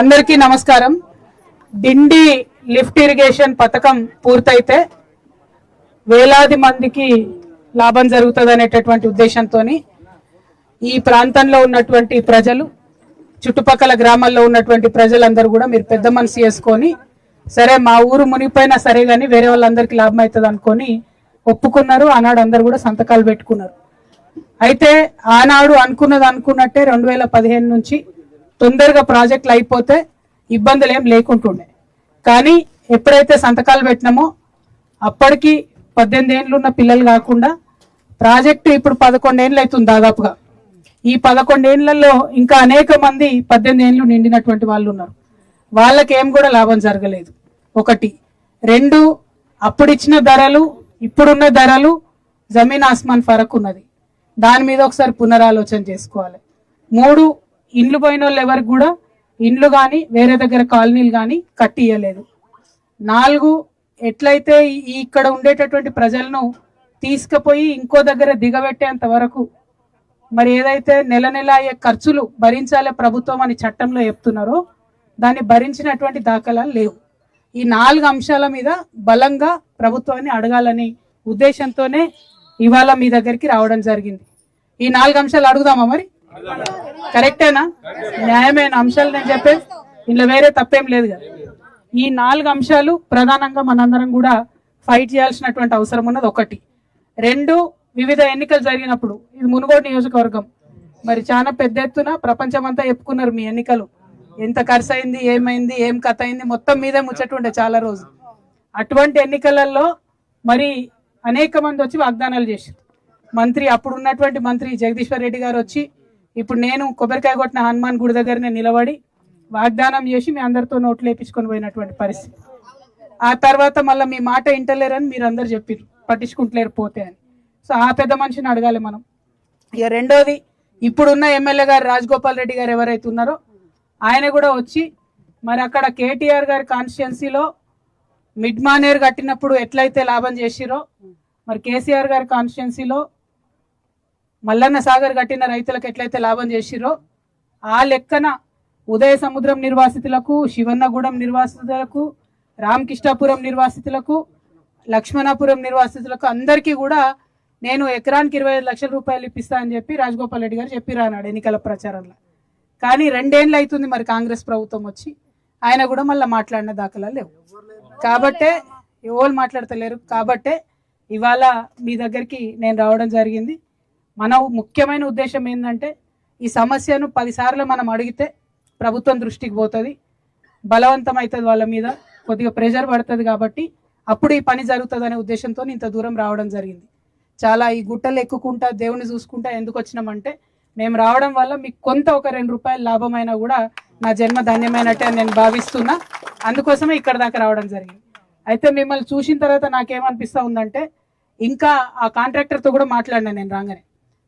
అందరికీ నమస్కారం. డిండి lift irrigation పథకం పూర్తయితే వేలాది మందికి లాభం జరుగుతుంది అనేటటువంటి ఉద్దేశంతో ఈ ప్రాంతంలో ఉన్నటువంటి ప్రజలు చుట్టుపక్కల గ్రామాల్లో ఉన్నటువంటి ప్రజలందరూ కూడా మీరు పెద్ద మనసు చేసుకొని సరే మా ఊరు మునిగిపోయినా సరే కానీ వేరే వాళ్ళందరికీ లాభం అవుతుంది అనుకొని ఒప్పుకున్నారు. ఆనాడు అందరు కూడా సంతకాలు పెట్టుకున్నారు. అయితే ఆనాడు అనుకున్నది అనుకున్నట్టే రెండు వేల పదిహేను నుంచి తొందరగా ప్రాజెక్టులు అయిపోతే ఇబ్బందులు ఏం లేకుంటుండే. కానీ ఎప్పుడైతే సంతకాలు పెట్టినామో అప్పటికి పద్దెనిమిది ఏళ్ళు ఉన్న పిల్లలు కాకుండా ప్రాజెక్టు ఇప్పుడు పదకొండేళ్ళు అవుతుంది దాదాపుగా. ఈ పదకొండేళ్ళలో ఇంకా అనేక మంది పద్దెనిమిది ఏళ్ళు నిండినటువంటి వాళ్ళు ఉన్నారు. వాళ్ళకి ఏం కూడా లాభం జరగలేదు. ఒకటి. రెండు అప్పుడు ఇచ్చిన ధరలు ఇప్పుడున్న ధరలు జమీన్ ఆస్మాన్ ఫరక్ ఉన్నది. దాని మీద ఒకసారి పునరాలోచన చేసుకోవాలి. మూడు ఇండ్లు పోయిన వాళ్ళు ఎవరికి కూడా ఇండ్లు కానీ వేరే దగ్గర కాలనీలు కానీ కట్టియలేదు నాలుగు ఎట్లయితే ఈ- ఇక్కడ ఉండేటటువంటి ప్రజలను తీసుకుపోయి ఇంకో దగ్గర దిగబెట్టేంత వరకు మరి ఏదైతే నెల నెల అయ్యే ఖర్చులు భరించాలే ప్రభుత్వం అని చట్టంలో చెప్తున్నారో దాన్ని భరించినటువంటి దాఖలాలు లేవు. ఈ నాలుగు అంశాల మీద బలంగా ప్రభుత్వాన్ని అడగాలని ఉద్దేశంతోనే ఇవాళ మీ దగ్గరికి రావడం జరిగింది. ఈ నాలుగు అంశాలు అడుగుదామా మరి? కరెక్టేనా? న్యాయమైన అంశాలు నేను చెప్పేది ఇందులో వేరే తప్పేం లేదు కదా. ఈ నాలుగు అంశాలు ప్రధానంగా మనందరం కూడా ఫైట్ చేయాల్సినటువంటి అవసరం ఉన్నది ఒకటి. రెండు వివిధ ఎన్నికలు జరిగినప్పుడు ఇది మునుగోడు నియోజకవర్గం. మరి చాలా పెద్ద ఎత్తున ప్రపంచమంతా చెప్పుకున్నారు మీ ఎన్నికలు. ఎంత ఖర్చు అయింది ఏమైంది ఏం కథ అయింది మొత్తం మీదే ముచ్చటుండే చాలా రోజు అటువంటి ఎన్నికలలో మరి అనేక మంది వచ్చి వాగ్దానాలు చేశారు. మంత్రి అప్పుడు ఉన్నటువంటి మంత్రి జగదీశ్వర్ రెడ్డి గారు వచ్చి ఇప్పుడు నేను కొబ్బరికాయ కొట్టిన హనుమాన్ గుడి దగ్గరనే నిలబడి వాగ్దానం చేసి మీ అందరితో నోట్లు వేపించుకొని పోయినటువంటి పరిస్థితి. ఆ తర్వాత మళ్ళీ మీ మాట ఇంటలేరని మీరు అందరు చెప్పారు పట్టించుకుంటలేరు పోతే అని. సో ఆ పెద్ద మనిషిని అడగాలి మనం. ఇక రెండోది ఇప్పుడున్న ఎమ్మెల్యే గారు రాజగోపాల్ రెడ్డి గారు ఎవరైతే ఉన్నారో ఆయన కూడా వచ్చి మరి అక్కడ కేటీఆర్ గారి కాన్స్టిట్యున్సీలో మిడ్ మానేర్ కట్టినప్పుడు ఎట్లయితే లాభం చేసిరో మరి కేసీఆర్ గారి కాన్స్టిట్యున్సీలో మల్లన్న సాగర్ కట్టిన రైతులకు ఎట్లయితే లాభం చేసిరో ఆ లెక్కన ఉదయ సముద్రం నిర్వాసితులకు శివన్నగూడెం నిర్వాసితులకు రామకృష్ణాపురం నిర్వాసితులకు లక్ష్మణాపురం నిర్వాసితులకు అందరికీ కూడా నేను ఎకరానికి ఇరవై ఐదు లక్షల రూపాయలు ఇప్పిస్తా అని చెప్పి రాజగోపాల్ రెడ్డి గారు చెప్పిరా అన్నాడు ఎన్నికల ప్రచారంలో. కానీ రెండేళ్ళు అవుతుంది మరి కాంగ్రెస్ ప్రభుత్వం వచ్చి ఆయన కూడా మళ్ళీ మాట్లాడిన దాఖలా లేవు. కాబట్టే ఎవరు మాట్లాడతలేరు కాబట్టే ఇవాళ మీ దగ్గరికి నేను రావడం జరిగింది. మన ముఖ్యమైన ఉద్దేశం ఏంటంటే ఈ సమస్యను పదిసార్లు మనం అడిగితే ప్రభుత్వం దృష్టికి పోతుంది బలవంతం అవుతుంది వాళ్ళ మీద కొద్దిగా ప్రెషర్ పడుతుంది కాబట్టి అప్పుడు ఈ పని జరుగుతుంది అనే ఉద్దేశంతో ఇంత దూరం రావడం జరిగింది. చాలా ఈ గుట్టలు ఎక్కుకుంటా దేవుని చూసుకుంటా ఎందుకు వచ్చినామంటే మేము రావడం వల్ల మీకు కొంత ఒక రెండు రూపాయల లాభమైనా కూడా నా జన్మ ధన్యమైనట్టే అని నేను భావిస్తున్నా. అందుకోసమే ఇక్కడ దాకా రావడం జరిగింది. అయితే మిమ్మల్ని చూసిన తర్వాత నాకేమనిపిస్తూ ఉందంటే ఇంకా ఆ కాంట్రాక్టర్తో కూడా మాట్లాడినా నేను రాగానే.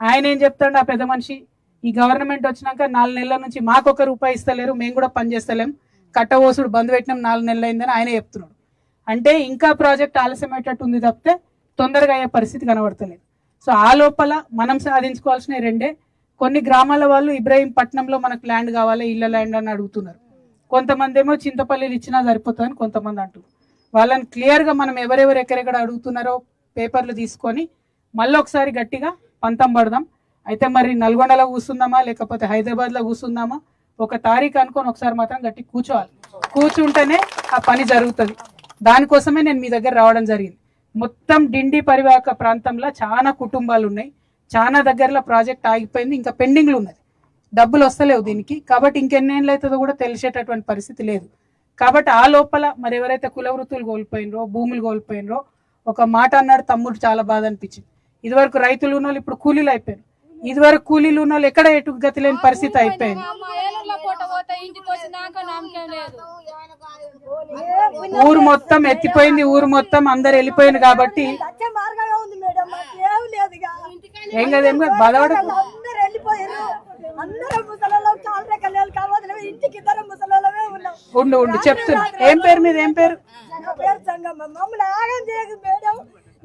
ఆయన ఏం చెప్తాడు ఆ పెద్ద మనిషి? ఈ గవర్నమెంట్ వచ్చినాక నాలుగు నెలల నుంచి మాకు ఒక రూపాయి ఇస్తలేరు మేము కూడా పని చేస్తలేం. కట్టవోసుడు బంద్ పెట్టినాం నాలుగు నెలలు అయిందని ఆయన చెప్తున్నాడు. అంటే ఇంకా ప్రాజెక్ట్ ఆలస్యం అయ్యేటట్టు ఉంది తప్పితే తొందరగా అయ్యే పరిస్థితి కనబడతలేదు. సో ఆ లోపల మనం సాధించుకోవాల్సిన రెండే. కొన్ని గ్రామాల వాళ్ళు ఇబ్రాహీంపట్నంలో మనకు ల్యాండ్ కావాలి ఇళ్ళ ల్యాండ్ అని అడుగుతున్నారు. కొంతమంది ఏమో చింతపల్లిలు ఇచ్చినా సరిపోతుందని కొంతమంది అంటున్నారు. వాళ్ళని క్లియర్గా మనం ఎవరెవరు ఎక్కడెక్కడ అడుగుతున్నారో పేపర్లు తీసుకొని మళ్ళీ ఒకసారి గట్టిగా పంతం పడదాం. అయితే మరి నల్గొండలో కూర్చుందామా? లేకపోతే హైదరాబాద్లో కూర్చుందామా? ఒక తారీఖు అనుకొని ఒకసారి మాత్రం గట్టి కూర్చోవాలి. కూర్చుంటేనే ఆ పని జరుగుతుంది. దానికోసమే నేను మీ దగ్గర రావడం జరిగింది. మొత్తం డిండి పరివాహక ప్రాంతంలో చాలా కుటుంబాలు ఉన్నాయి. చాలా దగ్గరలో ప్రాజెక్ట్ ఆగిపోయింది. ఇంకా పెండింగ్లు ఉన్నది. డబ్బులు వస్తలేవు దీనికి. కాబట్టి ఇంకెన్నేళ్ళు అవుతుందో కూడా తెలిసేటటువంటి పరిస్థితి లేదు. కాబట్టి ఆ లోపల మరి ఎవరైతే కుల వృత్తులు కోల్పోయినరో భూములు కోల్పోయినరో ఒక మాట అన్నాడు తమ్ముడు చాలా బాధ అనిపించింది. ఇదివరకు రైతులు ఉన్న వాళ్ళు ఇప్పుడు కూలీలు అయిపోయారు. ఇదివరకు కూలీలు ఉన్న వాళ్ళు ఎక్కడ ఎటు గతి లేని పరిస్థితి అయిపోయింది. ఊరు మొత్తం ఎత్తిపోయింది ఊరు మొత్తం అందరు వెళ్ళిపోయింది కాబట్టి ఏం కదా ఏం కదా ఏం ఉండు ఉండు చెప్తున్నా. ఏం పేరు మీద ఏం పేరు?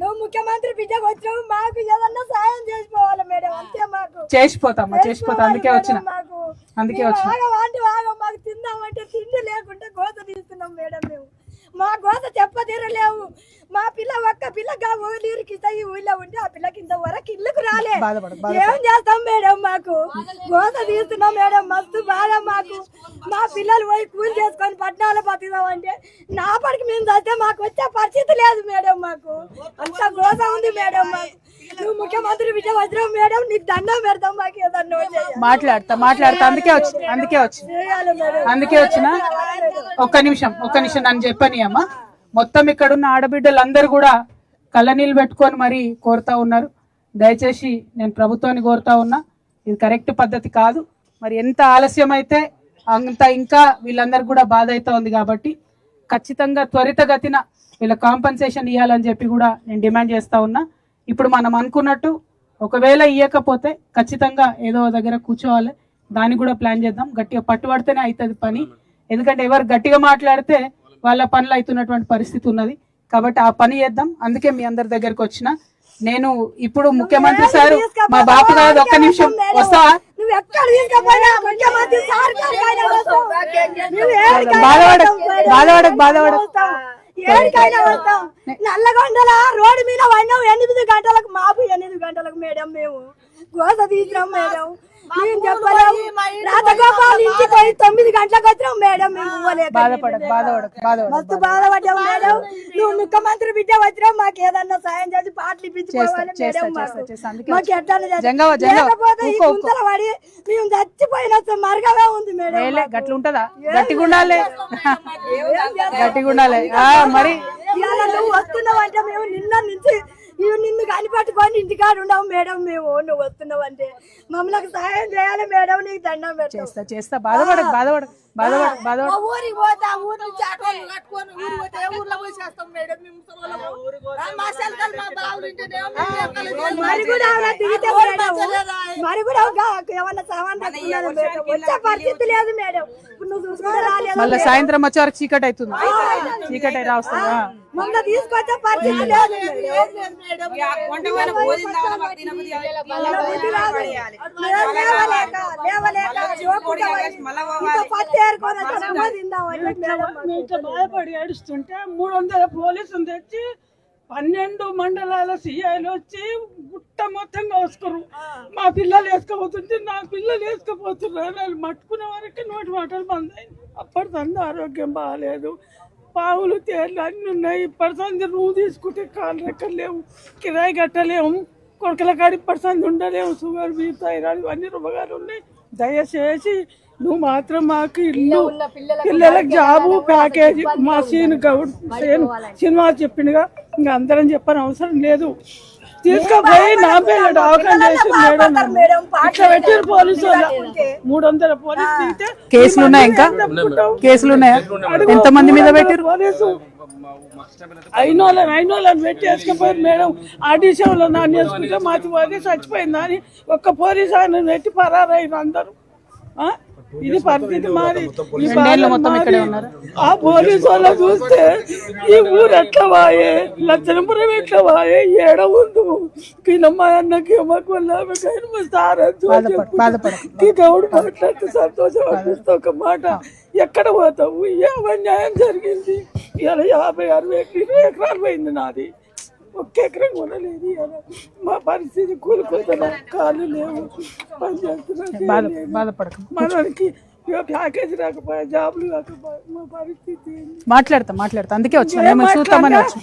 నువ్వు ముఖ్యమంత్రి బిడ్డకు వచ్చినావు మాకు ఏదన్నా సాయం చేసుకోవాలి మేడం అంతే మాకు. చేసిపోతాం చేసిపోతాం అందుకే వచ్చిన. మాకు. అందుకే వచ్చిన. ఆగవాంటి ఆగం మాకు తిందామంటే తిండి లేకుంటే గోత తీస్తున్నాం మేడం మేము. మా గోత చెప్పదీరలేవు మా పిల్ల ఒక్క పిల్లగా ఊరికి ఈ ఊళ్ళో ఉంటే ఆ పిల్లకి ఇంతవరకు ఇల్లుకు రాలే. ఏం చేస్తాం మేడం మాకు? గోత తీస్తున్నాం మేడం మస్తు బాధ మాకు. మా పిల్లలు పోయి కూలి చేసుకొని పట్టణాలు బతుకుదాం అంటే నా పడికి మేము చస్తే మాకు వచ్చే పరిస్థితి లేదు మేడం మాకు. అంత గోత ఉంది మేడం మాకు. నువ్వు ముఖ్యమంత్రి విజయ వజ్రం మేడం నీకు దండం పెడతాం మాకు ఏదన్నా. మాట్లాడతా మాట్లాడతా. అందుకే వచ్చి అందుకే వచ్చి. అందుకే వచ్చిన? ఒక్క నిమిషం ఒక్క నిమిషం నన్ను చెప్పని అమ్మ మొత్తం ఇక్కడున్న ఆడబిడ్డలందరూ కూడా కళ్ళనీళ్ళు పెట్టుకొని మరి కోరుతా ఉన్నారు. దయచేసి నేను ప్రభుత్వాన్ని కోరుతా ఉన్నా. ఇది కరెక్ట్ పద్ధతి కాదు. మరి ఎంత ఆలస్యం అయితే అంత ఇంకా వీళ్ళందరికీ కూడా బాధ అవుతా ఉంది కాబట్టి ఖచ్చితంగా త్వరితగతిన వీళ్ళ కాంపన్సేషన్ ఇవ్వాలని చెప్పి కూడా నేను డిమాండ్ చేస్తా ఉన్నా. ఇప్పుడు మనం అనుకున్నట్టు ఒకవేళ ఇవ్వకపోతే ఖచ్చితంగా ఏదో దగ్గర కూర్చోవాలి. దాన్ని కూడా ప్లాన్ చేద్దాం. గట్టిగా పట్టుబడితేనే అవుతుంది పని. ఎందుకంటే ఎవరు గట్టిగా మాట్లాడితే వాళ్ళ పనులు అవుతున్నటువంటి పరిస్థితి ఉన్నది. కాబట్టి ఆ పని చేద్దాం. అందుకే మీ అందరి దగ్గరకు వచ్చిన. నేను ఇప్పుడు ముఖ్యమంత్రి సార్ మా బాపు కాదు ఒక్క నిమిషం ఏడికైనా బాధపడకు. బాధపడకు, బాధపడకు. ఏడికైనా వస్తాం నల్లగొండల రోడ్డు మీద పోయినాం ఎనిమిది గంటలకు మాపు ఎనిమిది గంటలకు మేడం మేము. గోస తీసినాం మేడం. మేము చెప్పలేము రాజగోపాల్ ఇంటికి పోయి తొమ్మిది గంటలకు వచ్చినాం మేడం మేము ఇవ్వలేక బాధపడకు బాధపడకు బాధపడకు మస్తు బాధపడ్డాం మేడం. నువ్వు ముఖ్యమంత్రి బిడ్డ వచ్చినా మాకు ఏదన్నా సాయం చేసి పాటలు ఇప్పించుకోవాలి చేస్తా, మేడం చేస్తా, మాకు. చేస్తా. అందుకే మాకు ఎట్లా జంగవ్వ, జంగవ్వ. లేకపోతే ఈ ఊకో, ఊకో. గుంతల పడి మేము చచ్చిపోయిన మరగమే ఉంది మేడం. ఏలే గట్ల ఉంటదా? గట్టిగా ఉండాలి. గట్టిగా ఉండాలి. ఆ, మరి ఇవాళ నువ్వు వస్తున్నావు అంటే మేము నిన్న నుంచి ఇవి నిన్ను కనిపెట్టుకొని ఇంటికాడ ఉన్నావు మేడం మేము నువ్వు వస్తున్నావు అంటే. మమ్మల్ని సహాయం చేయాలి మేడం నీకు దండం పెడతాం. చేస్తా చేస్తా. బాధపడకు బాధపడకు ఊరికి పోతా ఊరి నుంచి ఆటోలు కట్టుకొని ఊరు పోతే ఏ ఊర్లో పోయి చేస్తాం మేడం? మేము ముసలోళ్ళము. ఆ, మా సెల్కలు మా బావులు ఉంటేనేమో మేము ఎక్కలేదు. మరి కూడా దిగితే మరి కూడా ఏమన్నా సామాన్ వచ్చే పరిస్థితి లేదు మేడం. ఇప్పుడు నువ్వు చూసుకుంటే రాలేదు మళ్ళీ సాయంత్రం వచ్చే వరకు చీకటి అవుతుంది చీకటి అయి తీసుకొచ్చే పరిస్థితి లేదు బాధపడి ఏడుస్తుంటే మూడు వందల పోలీసులు తెచ్చి పన్నెండు మండలాల సీఐలు వచ్చి గుట్ట మొత్తం కోసుకురు. మా పిల్లలు వేసుకోపోతుంటే నా పిల్లలు వేసుకోపోతున్నారు వాళ్ళు మట్టుకునే వరకు నోటి మాటలు బంద్ అయింది అప్పటి సంది ఆరోగ్యం బాగాలేదు. పావులు తేళ్ళు అన్నీ ఉన్నాయి. ఇప్పటి సంది నువ్వు తీసుకుంటే కాళ్ళు రెక్కలు లేవు కిరాయి కట్టలేము కొడుకుల కాడి ఇప్పటి సంది ఉండలేము షుగర్ బీపీ థైరాయిడ్ ఇవన్నీ రుబ్బగాలు ఉన్నాయి. దయచేసి నువ్వు మాత్రం మాకు ఇల్లు పిల్లలకు జాబు ప్యాకేజీ మా సీను గౌడ్ సీను సినిమా చెప్పిండుగా ఇంకా అందరం చెప్పని అవసరం లేదు. తీసుకుపోయి నా పేరు డాక్టర్ చేసి మేడం. ఇట్లా పెట్టారు పోలీసు. మూడు వందల పోలీసు కేసులు ఉన్నాయా ఇంకా? కేసులు ఉన్నాయా? ఎంత మంది మీద పెట్టారు పోలీసు అయినోళ్ళని అయినోళ్ళని పెట్టి వేసుకుపోయారు మేడం. ఆర్టీసీ నాన్న వేసుకుంటే మాతి పోతే చచ్చిపోయింది అని ఒక్క పోలీసు ఆయన పెట్టి పరారైన అందరూ. ఆ? ఇది పరిస్థితి మాది. ఈ బాధ మొత్తం మాది. ఇక్కడే ఉన్నారు. ఆ పోలీసు వాళ్ళ చూస్తే ఈ ఊరు ఎట్లా వాయే? లచ్చనపురం ఎట్లా వాయే? ఏడ ఉండు? కిలమ్మ అన్నకి మాకు బాధపడ- బాధపడకు. గౌడు మాట్లాడితే సంతోషం అనిపిస్తే ఒక మాట. ఎక్కడ పోతావు? ఏ అన్యాయం జరిగింది. ఇలా యాభై అరవై ఇరవై ఎకరాలు పోయింది నాది. ఒక్క ఎకరం కొనలేదు ఇవాళ మా పరిస్థితి కూలిపోతున్నా కాళ్ళు లేవు పని చేస్తున్నా మనకి ప్యాకేజ్ రాకపోయా జాబులు రాకపోయా మా పరిస్థితి? మాట్లాడతా మాట్లాడతా. అందుకే వచ్చిన చూస్తామని వచ్చి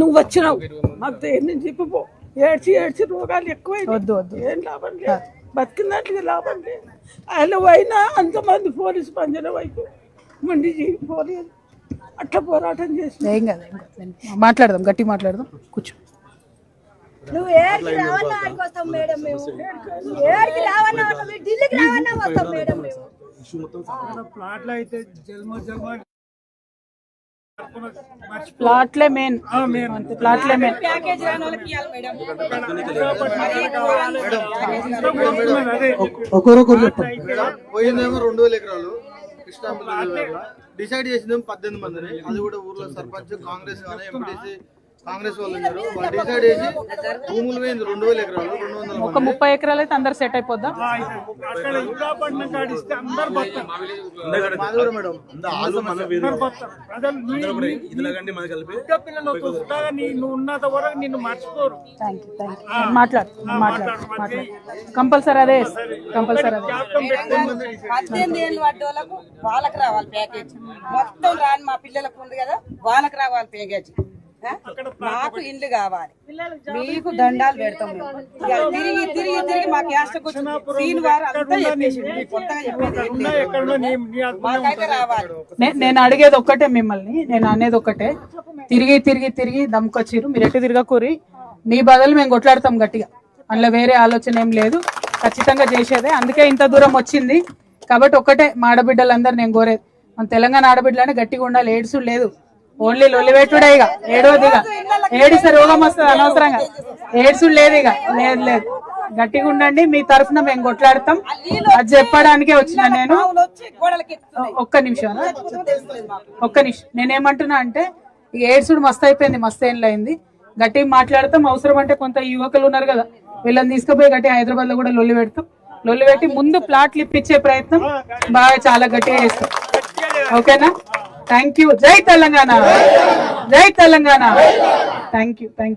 నువ్వు వచ్చినావు. మాకు దేని నుంచి చెప్పిపో. ఏడ్చి ఏడ్చి రోగాలు ఎక్కువైంది వద్దు వద్దు. ఏం లాభం లేదు. బతికినట్లుగా లాభం లేదు. ఆయన పోయినా అంతమంది పోలీసు పంజల వైపు మండి పోలేదు అట్లా పోరాటం చేసి ఏం కాదు ఏం కాదు. నేను మాట్లాడదాం గట్టి మాట్లాడదాం. కూర్చో. నువ్వు ఏడికి రావన్నా ఆడికి వస్తాం మేడం మేము. ఏడికి రావన్నా వస్తాం మేము ఢిల్లీకి రావన్నా వస్తాం మేడం మేము. ప్లాట్లే మెయిన్ ప్లాట్లే మెయిన్ ఒకరొకరు చెప్పండి. పోయిందేమో రెండు వేల ఎకరాలు. కృష్ణా డిసైడ్ చేసిందేమో పద్దెనిమిది మందిని. అది కూడా ఊర్లో సర్పంచ్ కాంగ్రెస్ కానీ ఎంపీటీసీ కాంగ్రెస్ వాళ్ళు ఉన్నారు. వాళ్ళు డిసైడ్ చేసి భూములు పోయింది రెండు వేల ఎకరాలు రెండు వందల ఒక ముప్పై ఎకరాలు అయితే అందరు సెట్ అయిపోద్దాం? కూడా నువ్వు ఉన్నంత వరకు నిన్ను మర్చిపోరు. థ్యాంక్ యూ థ్యాంక్ యూ మాట్లాడు మాట్లాడు మాట్లాడు కంపల్సరీ అదే కంపల్సరీ అదే జ్ఞాపకం పెట్టుకోండి పద్దెనిమిది ఏళ్ళు పడ్డోళ్ళకు వాళ్ళకి రావాలి ప్యాకేజ్ మొత్తం రాని మా పిల్లలకు ఉంది కదా వాళ్ళకి రావాలి ప్యాకేజ్? మాకు ఇల్లు కావాలి. మీకు దండాలు పెడతాం మేము. తిరిగి తిరిగి తిరిగి మా క్యాస్ట్ సీన్ వారు అంతా చెప్పేసి కొత్తగా చెప్పేది ఏం లేదు. ఎక్కడో నీ నీ మాకైతే రావాలి. నేను అడిగేది ఒక్కటే మిమ్మల్ని. నేను అనేది ఒక్కటే. తిరిగి తిరిగి తిరిగి దమ్కొచ్చిర్రు మీరు ఎటు తిరగకూరి. మీ బదులు మేము కొట్లాడతాం గట్టిగా. అందులో వేరే ఆలోచన ఏం లేదు. ఖచ్చితంగా చేసేదే. అందుకే ఇంత దూరం వచ్చింది. కాబట్టి ఒక్కటే మా ఆడబిడ్డలందరూ నేను కోరేది. మన తెలంగాణ ఆడబిడ్డలనే గట్టిగా ఉండాలి. ఏడుసు లేదు. ఓన్లీ లొలిపెట్టుడే ఇక. ఏడవద్దు ఇక. ఏడిస్తే రోగం వస్తుంది అనవసరంగా. ఏడ్సుడు లేదు ఇక. లేదు లేదు. గట్టిగా ఉండండి. మీ తరఫున మేము కొట్లాడతాం. అది చెప్పడానికే వచ్చిన నేను. ఒక్క నిమిషం ఒక్క నిమిషం. నేనేమంటున్నా అంటే ఇక ఏడ్సుడు మస్తు అయిపోయింది. మస్తు ఏళ్ళు అయింది. గట్టిగా మాట్లాడతాం. అవసరం అంటే కొంత యువకులు ఉన్నారు కదా. వీళ్ళని తీసుకుపోయి గట్టి హైదరాబాద్లో కూడా లొల్లి పెడతాం. లొల్లి పెట్టి ముందు ప్లాట్లు ఇప్పించే ప్రయత్నం బాగా చాలా గట్టిగా చేస్తాం. ఓకేనా? థ్యాంక్ యూ జై తెలంగాణ జై Telangana thank you thank you